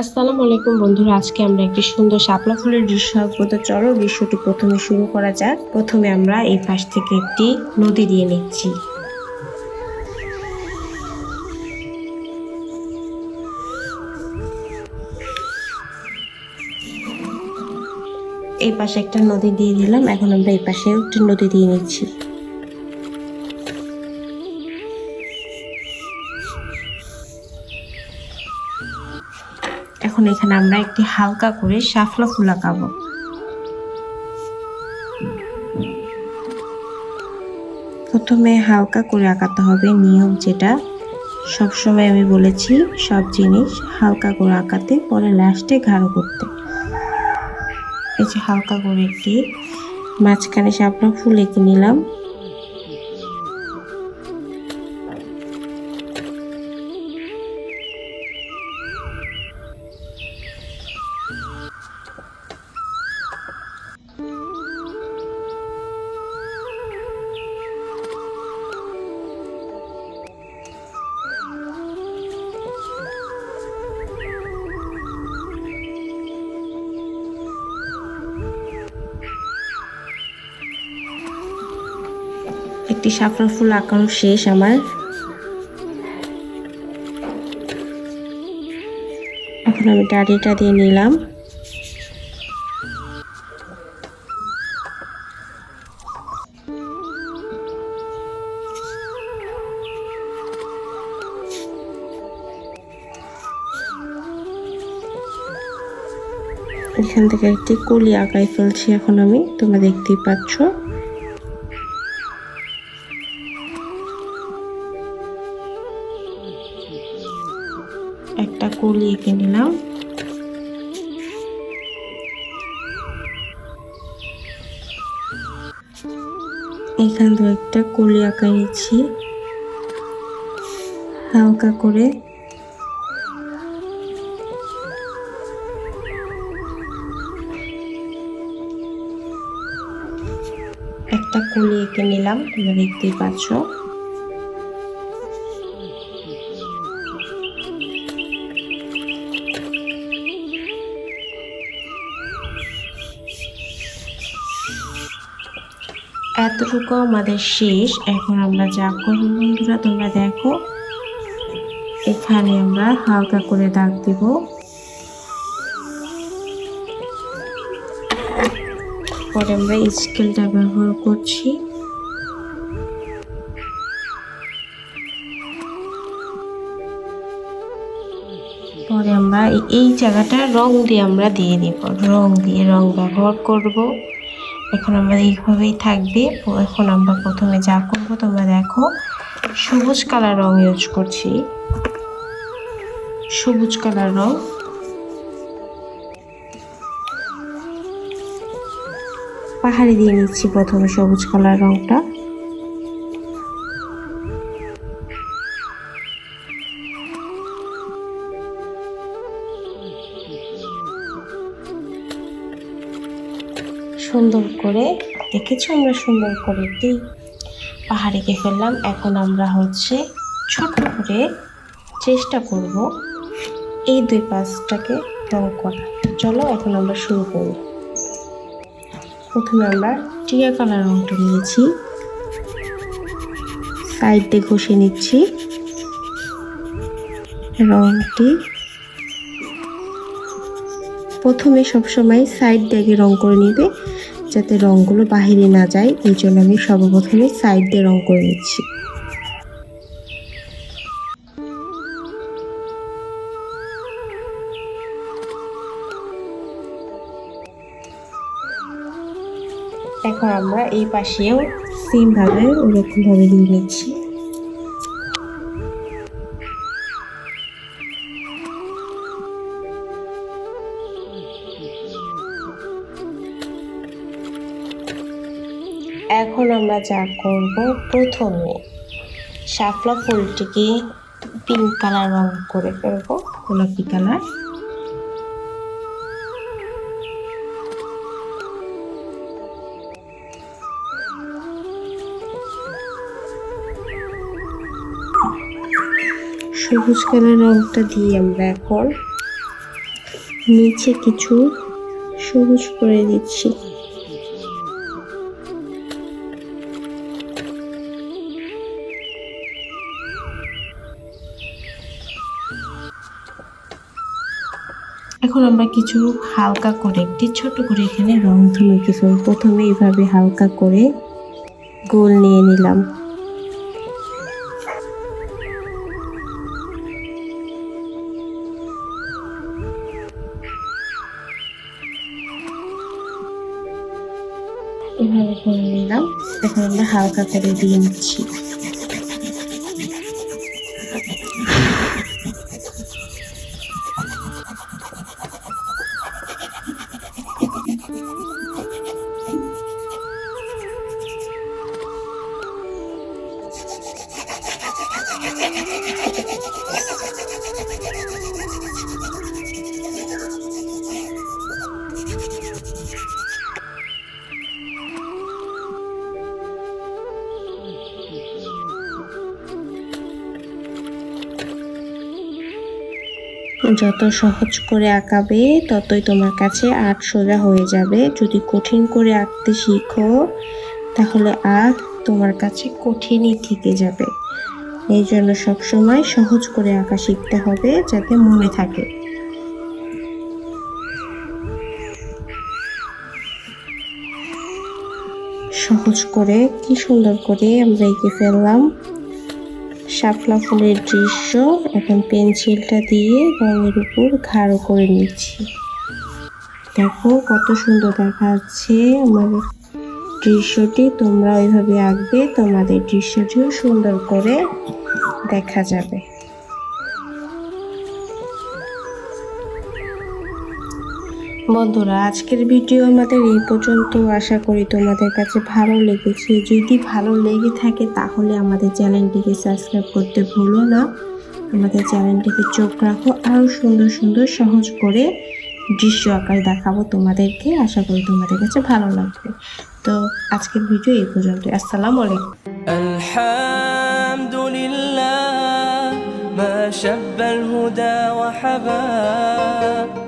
আসসালামু আলাইকুম বন্ধুরা, আজকে আমরা একটি সুন্দর শাপলা ফুলের দৃশ্য আঁকবো। তো চলো দৃশ্যটি প্রথমে শুরু করা যাক। প্রথমে আমরা এই পাশ থেকে একটি নদী দিয়ে নিচ্ছি। এই পাশে একটা নদী দিয়ে দিলাম, এখন আমরা এই পাশে একটি নদী দিয়ে নিচ্ছি। এখন এখানে আমরা একটি হালকা করে শাফলা ফুল আঁকাবো। প্রথমে হালকা করে আঁকাতে হবে নিয়ম যেটা। সবসময় আমি বলেছি, সব জিনিস হালকা করে আঁকাতে, পরে লাস্টে গাঢ় করতে। এই যে হালকা করে একটি মাঝখানে শাপলা ফুল এঁকে নিলাম। একটি সাফরা ফুল আঁকানো শেষ আমার। এখন আমি ডাড়িটা দিয়ে নিলাম। এখান থেকে একটি কলি আঁকাই ফেলছি এখন আমি, তোমরা দেখতেই পাচ্ছ। একটা কলি এঁকে নিলাম। এখান থেকে একটা কলি আঁকা নিচ্ছি। হালকা করে। একটা কলি এঁকে নিলাম, তোমরা দেখতেই পাচ্ছ। এতটুকু আমাদের শেষ। এখন আমরা যা করব বন্ধুরা? তোমরা দেখো। এখানে আমরা হালকা করে দাগ দিব। পরে আমরা স্কেলটা ব্যবহার করছি। পরে আমরা এই- জায়গাটা রং দিয়ে আমরা দিয়ে দিব। রং দিয়ে রং ব্যবহার করব। এখন আমরা এইভাবেই থাকবে। এখন আমরা প্রথমে যা করব, তোমরা দেখো। সবুজ কালার রং ইউজ করছি। সবুজ কালার রং। পাহাড়ে দিয়ে নিচ্ছি প্রথমে সবুজ কালার রংটা। সুন্দর করে, দেখেছ আমরা সুন্দর করে একটি পাহাড়ে এঁকে ফেললাম, এখন আমরা হচ্ছে ছোট করে চেষ্টা করব এই দুই পাশটাকে রং করা চলো, এখন আমরা শুরু করি। প্রথমে আমরা টিয়া কালার রংটা নিয়েছি। সাইড দিয়ে ঘষে নিচ্ছি। রংটি প্রথমে সবসময় সাইড দিয়ে রং করে নিবে, যাতে রংগুলো বাহিরে না যায়। এই জন্য আমি সর্বপ্রথমে সাইড দিয়ে রং করে নিচ্ছি। এখন আমরা এই পাশেও সেম ভাবে ওরকম ভাবে দিয়ে নিচ্ছি। এখন আমরা যা করব প্রথমে শাপলা ফুলটিকে পিঙ্ক কালার রং করে ফেলব, গোলাপি কালার সবুজ কালার রংটা দিয়ে আমরা এখন নিচে কিছু সবুজ করে দিচ্ছি। এখন আমরা কিছু হালকা করে একটি ছোট করে এখানে রং তুলে কিছু প্রথমে এইভাবে হালকা করে গোল নিয়ে নিলাম। এভাবে করে নিলাম। এখন আমরা হালকা করে দিয়ে নিচ্ছি। যত সহজ করে আঁকাবে, ততই তোমার কাছে আর্ট সোজা হয়ে যাবে। যদি কঠিন করে আঁকতে শিখো, তাহলে আর্ট তোমার কাছে কঠিনই থেকে যাবে। এই জন্য সবসময় সহজ করে আঁকা শিখতে হবে যাতে মনে থাকে। সহজ করে কি সুন্দর করে আমরা এঁকে ফেললাম। শাপলা ফুলের দৃশ্য, এখন পেন্সিলটা দিয়ে রঙের উপর গাঢ় করে নিচ্ছি। দেখো কত সুন্দর দেখা যাচ্ছে আমার দৃশ্যটি তোমরা ওইভাবে আঁকবে, তোমাদের দৃশ্যটিও সুন্দর করে দেখা যাবে। বন্ধুরা, আজকের ভিডিও আমাদের এই পর্যন্ত। আশা করি তোমাদের কাছে ভালো লেগেছে। যদি ভালো লেগে থাকে, তাহলে আমাদের চ্যানেলটিকে সাবস্ক্রাইব করতে ভুলো না। আমাদের চ্যানেলটিকে চোখ রাখো, আরও সুন্দর সুন্দর, সহজ করে দৃশ্য আকার দেখাবো তোমাদেরকে। আশা করি তোমাদের কাছে ভালো লাগবে। তো আজকের ভিডিও এই পর্যন্ত আসসালামু আলাইকুম الحمد لله ما شب الهدى وحباب